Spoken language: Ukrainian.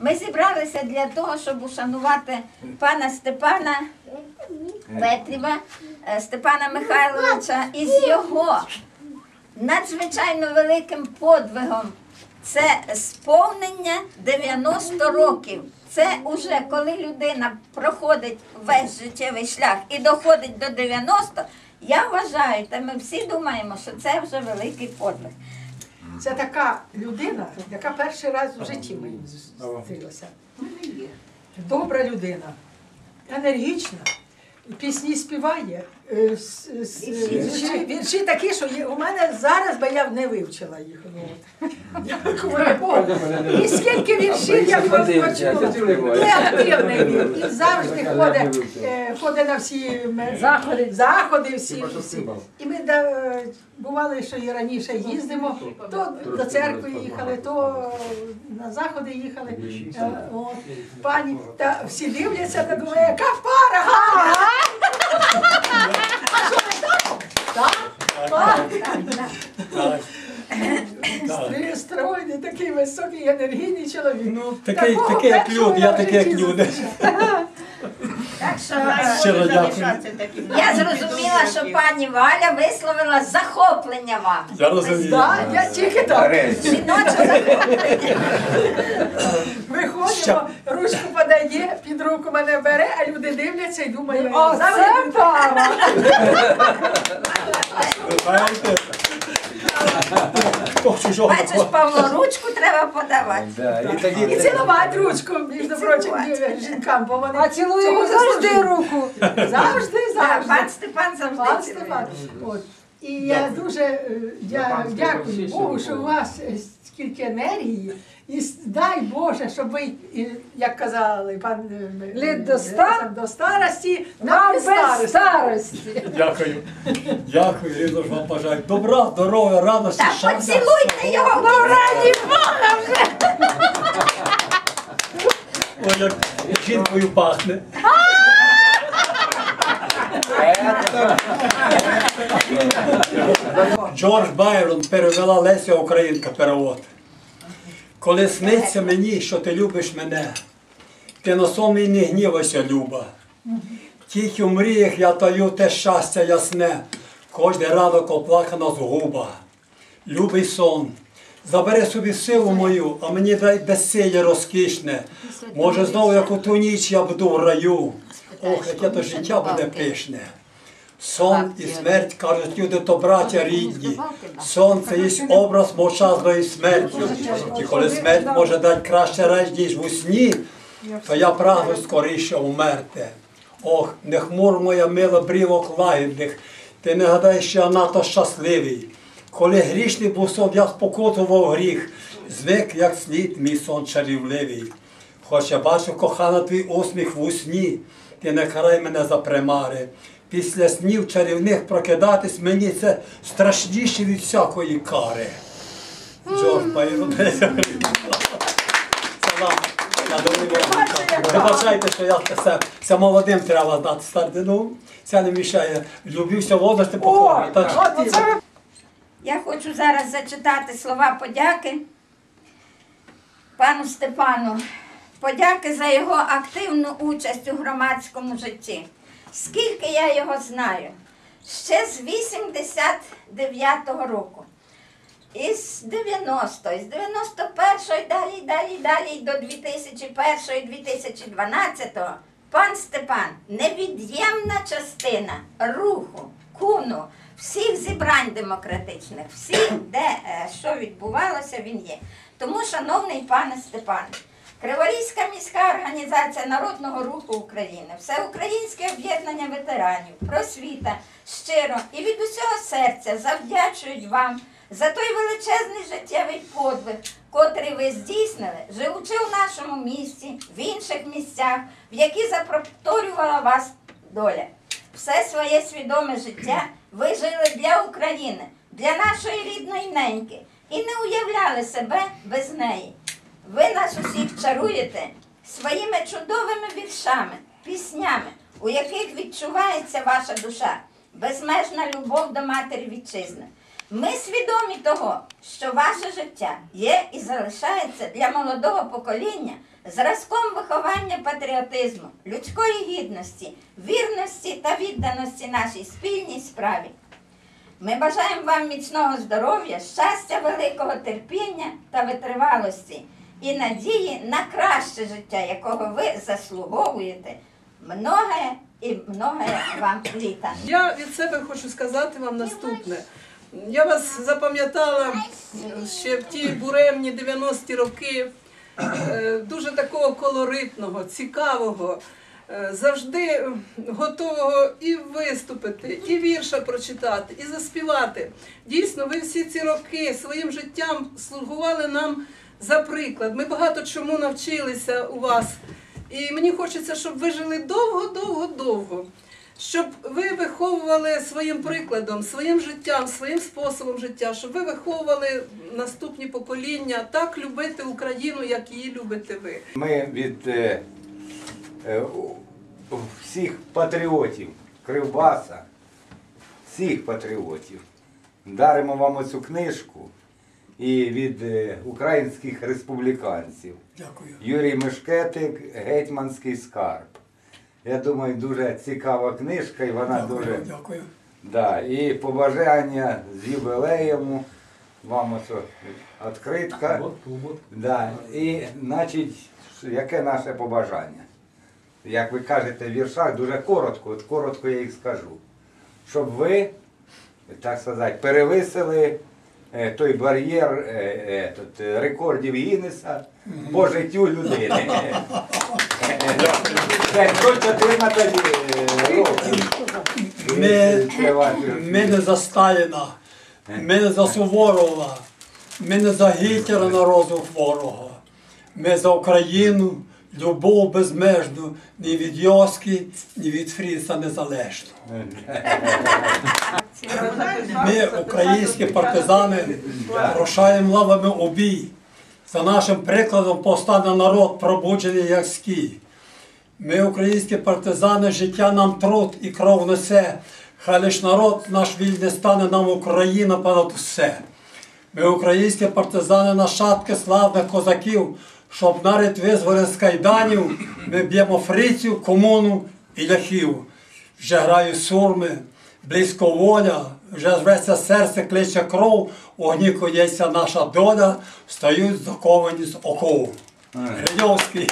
Ми зібралися для того, щоб ушанувати пана Степана Петріва, е, Степана Михайловича із його надзвичайно великим подвигом. Це сповнення 90 років. Це уже коли людина проходить весь життєвий шлях і доходить до 90, я вважаю, та ми всі думаємо, що це вже великий подвиг. Це така людина, яка перший раз в житті мені зустрілася. Добра людина, енергічна, пісні співає. е, с- с- Вірші, вірші такі, що є- у мене зараз би я не вивчила їх. Ну, от. Дякую Богу. І скільки віршів я почула. Негативний він. І завжди ходить, е, ходить на всі м, заходи, заходи всі. всі. І ми да, бували, що і раніше їздимо, то до церкви їхали, то на заходи їхали. Е, От, пані, та всі дивляться та думаю, яка пара! А що не так? Так. Стройний, такий високий, енергійний чоловік. Ну, такий, Такого такий як першого люди, я такий як житті люди. Так що е, Щиро дякую. я зрозуміла, що пані Валя висловила захоплення вам. Я розумію. Так, я тільки так. Жіноче захоплення. Виходимо, ручку подає, під руку мене бере, а люди дивляться і думають, О, це пара! Бачиш. Павло, ручку треба подавати. І І цілувати ручку, між прочим, жінкам, бо вони А цілуємо завжди руку. Завжди, завжди. Пан Степан Пан завжди Степан. І я дуже е, дя- дякую Богу, що у вас е, стільки енергії. І дай Боже, щоб ви, як казали, пан е, Літ до е, ста? до старості, Нам без старості. старості. Дякую. Дякую, Різно ж вам бажаю. Добра, здоров'я, радості, Та щастя. поцілуйте його, ну раді Бога вже. Ой, як жінкою пахне. Джордж Байрон перевела Леся Українка перевод. Коли сниться мені, що ти любиш мене, ти на мій не гнівайся, люба. Тільки в мріях я таю те щастя ясне, кожний ранок оплакана згуба. Любий сон, забери собі силу мою, а мені дай безсилля розкішне. Може, знову як у ту ніч я буду в раю. Ох, яке то життя буде пишне. Сон і смерть, кажуть люди, то браття рідні. Сон це є образ мовчазної смерті. І коли смерть може дати краще реч, ніж в усні, то я прагну скоріше умерти. Ох, не хмур моя мила брівок лагідних, ти не гадай, що я надто щасливий. Коли грішний був сон, я спокутував гріх, звик, як слід, мій сон чарівливий. Хоч я бачу, кохана, твій усміх в усні, ти не карай мене за примари. Після снів чарівних прокидатись мені це страшніше від всякої кари. Джордж Байрон. Це вам. Я. Вибачайте, що я це, молодим треба знати старти. Ну, це не мішає. Любився в возрасті О, похований. Так що- от і- Я хочу зараз зачитати слова подяки пану Степану. Подяки за його активну участь у громадському житті. Скільки я його знаю? Ще з 89-го року. Із 90-го, із 91-го і далі, далі, далі до 2001-го і 2012-го пан Степан невід'ємна частина руху, куну, всіх зібрань демократичних, всіх, де е, що відбувалося, він є. Тому, шановний пане Степан, Криворізька міська організація Народного руху України, Всеукраїнське об'єднання ветеранів, просвіта щиро і від усього серця завдячують вам за той величезний життєвий подвиг, котрий ви здійснили, живучи у нашому місті, в інших місцях, в які запроторювала вас доля. Все своє свідоме життя ви жили для України, для нашої рідної неньки і не уявляли себе без неї. Ви нас усіх чаруєте своїми чудовими віршами, піснями, у яких відчувається ваша душа, безмежна любов до матері вітчизни. Ми свідомі того, що ваше життя є і залишається для молодого покоління зразком виховання патріотизму, людської гідності, вірності та відданості нашій спільній справі. Ми бажаємо вам міцного здоров'я, щастя, великого терпіння та витривалості і надії на краще життя, якого ви заслуговуєте. Многое і многое вам літа. Я від себе хочу сказати вам наступне. Я вас запам'ятала ще в ті буремні 90-ті роки, е, дуже такого колоритного, цікавого, е, завжди готового і виступити, і вірша прочитати, і заспівати. Дійсно, ви всі ці роки своїм життям слугували нам за приклад. Ми багато чому навчилися у вас. І мені хочеться, щоб ви жили довго-довго-довго. Щоб ви виховували своїм прикладом, своїм життям, своїм способом життя, щоб ви виховували наступні покоління так любити Україну, як її любите ви. Ми від е, е, всіх патріотів Кривбаса, всіх патріотів, даримо вам оцю книжку і від е, українських республіканців. Дякую. Юрій Мешкетик, Гетьманський скарб. Я думаю, дуже цікава книжка, і вона дуже. Дякую. Дякую. Да, і побажання з юбілеєм. Вам ось відкритка. Да. І, значить, яке наше побажання? Як ви кажете в віршах, дуже коротко, от коротко я їх скажу. Щоб ви, так сказати, перевисили той бар'єр е, е, е, рекордів Гіннеса по життю людини. Це 114 років. Ми, ми не за Сталіна, ми не за Суворова, ми не за Гітлера на розвиток ворога. Ми за Україну, любов безмежну, ні від Йоски, ні від Фріца незалежно. Ми, українські партизани, рушаємо лавами у бій. За нашим прикладом повстане народ, пробуджений як скій. Ми, українські партизани, життя нам труд і кров несе. Хай лиш народ наш вільний стане нам Україна понад усе. Ми, українські партизани, нащадки славних козаків, щоб нарід визволити з кайданів, ми б'ємо фриців, комуну і ляхів. Вже грають сурми, близько воля, вже зветься серце, кличе кров, огні коється наша доля, стають заковані з оков. Гриньовський.